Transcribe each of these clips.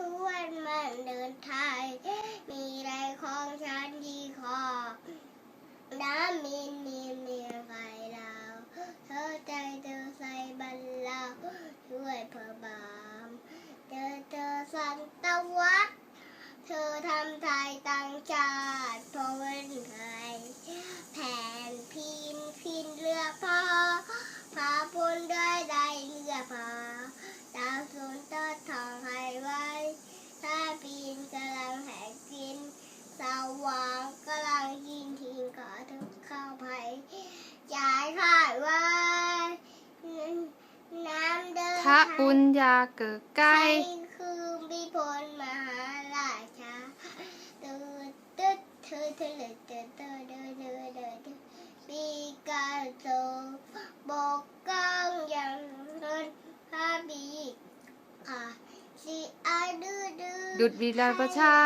ทุกวันมันเดินทางมีไรของฉันที่คอน้ำมีนมีเมียไฟดาวเธอใจเธอใส่บันเลาช่วยเพื่อบามเธอเธอสันตวัดเธอทำไทยตั้งชาติพอำเดินทะปุญญาเกิดใกล้ คือบิพลมหาราชาตืดตึ๊ดเธอเธอเลยเธอเธอเธอเธอเธอเธอปีกาโซบกกังยังเงินฮาบีค่ะสิอาดื้อดื้อดุดวีรประชา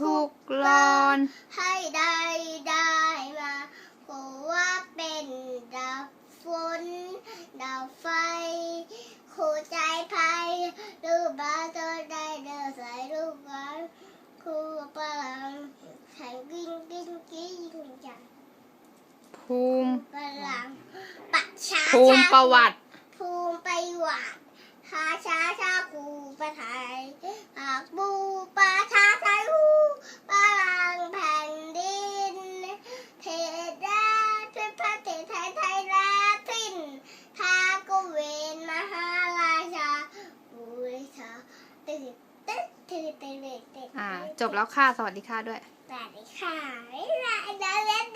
ทุกรอนให้ได้มาโคว่าเป็นดาวฝนดาวไฟคู่ใจภัยรูปบาเธอได้เดินสายรูปวันคู่พลังแข่งกิ้งกิ้งกิ้งจัง ภูมิพลังปัจฉาภูมิประวัติ ภูมิไปหวัดหาชาชาคูประไทยหากบูปาชาไทยหูพลังแผ่นดินเทดาเทพระเทไทยไทยและสิ้นพากุเวนมหาราชาบุริชาตึ๊ดตึ๊ดตึ๊ดตึ๊ดตึ๊ดตึ๊ดอ่าจบแล้วค่ะ สวัสดีค่ะด้วย สวัสดีค่ะบ๊ายบายแล้วเล่นดินแล้ว